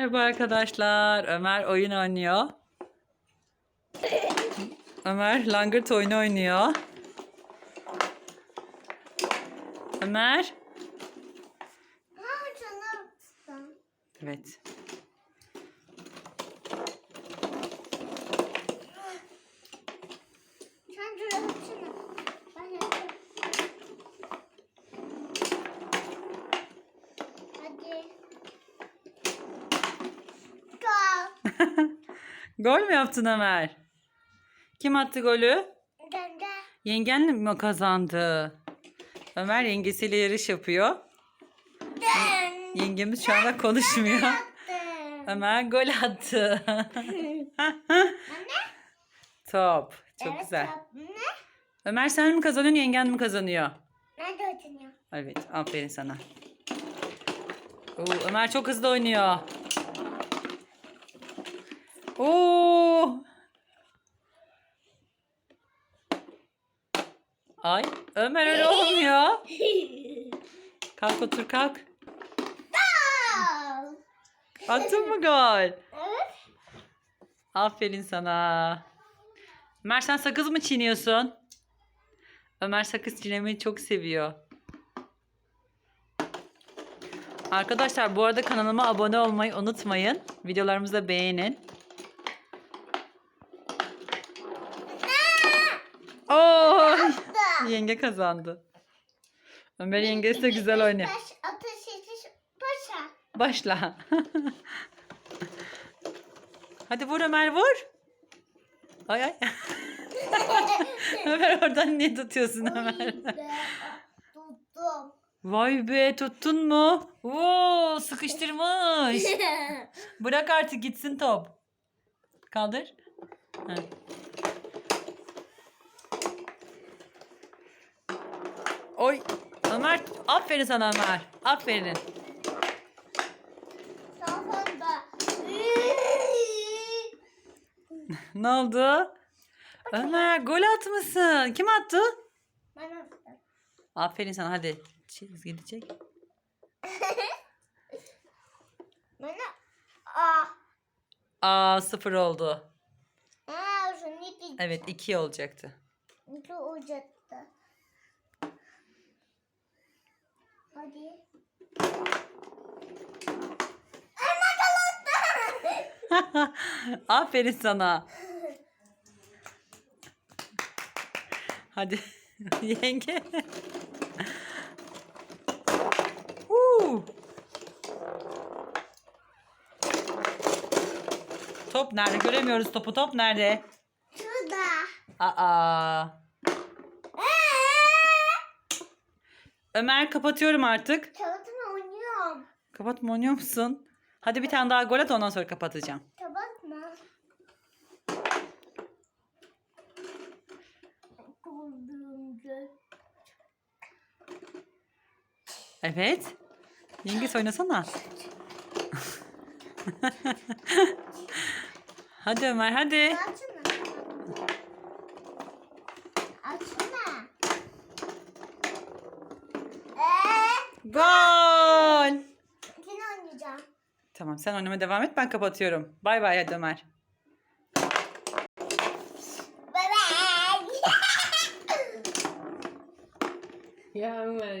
Merhaba arkadaşlar. Ömer oyun oynuyor. Ömer langırt oyunu oynuyor. Ömer. Evet. Sen dur yapsana. Ben yapayım. Hadi. Go. Gol mü yaptın Ömer? Kim attı golü? Ben de. Yengen mi kazandı? Ömer yengesiyle yarış yapıyor. Yengemiz şu anda konuşmuyor. Ömer gol attı. Top. Çok evet, güzel. yaptım. Ne? Ömer sen mi kazanıyorsun, yengen mi kazanıyor? Ben de oturuyorum. Evet, aferin sana. Oo, Ömer çok hızlı oynuyor. Oo! Ay, Ömer öyle olmuyor. Kalk otur kalk. Al. Attın mı gol? Evet. Aferin sana. Ömer sen sakız mı çiğniyorsun? Ömer sakız çiğnemeyi çok seviyor. Arkadaşlar bu arada kanalıma abone olmayı unutmayın. Videolarımızı beğenin. Oo! Yenge kazandı. Ömer yengesi de güzel oynuyor. Taş, ateş, ateş, paşa. Başla. Hadi vur Ömer vur. Ay ay. Ömer oradan niye tutuyorsun Ömer? Tuttum. Vay be tuttun mu? Oo sıkıştırmış. Bırak artık gitsin top. Kaldır. Ha. Oy. Ömer aferin sana Ömer. Aferin. Sonunda. Ne oldu? Ömer gol atmışsın. Kim attı? Ben attım. Aferin sana hadi. Çizgi gidecek. Ben Aa. Aa sıfır oldu. Aa, şunu iki, Evet iki olacaktı. iki uzattı. Hadi. Aferin sana. Hadi yenge. Huu. Top nerede? Göremiyoruz topu. Top nerede? Şurada. Aa. Ömer kapatıyorum artık. Kağıtımı oynuyorum. Kapatma oynuyor musun? Hadi bir tane daha gol at ondan sonra kapatacağım. Kapatma. Evet. Yengeç oynasana. hadi Ömer hadi. Açsana. Açsana. Gol. Yine oynayacağım. Tamam sen oynamaya devam et ben kapatıyorum. Bay bay hadi Ömer. Bye bye. Ya Ömer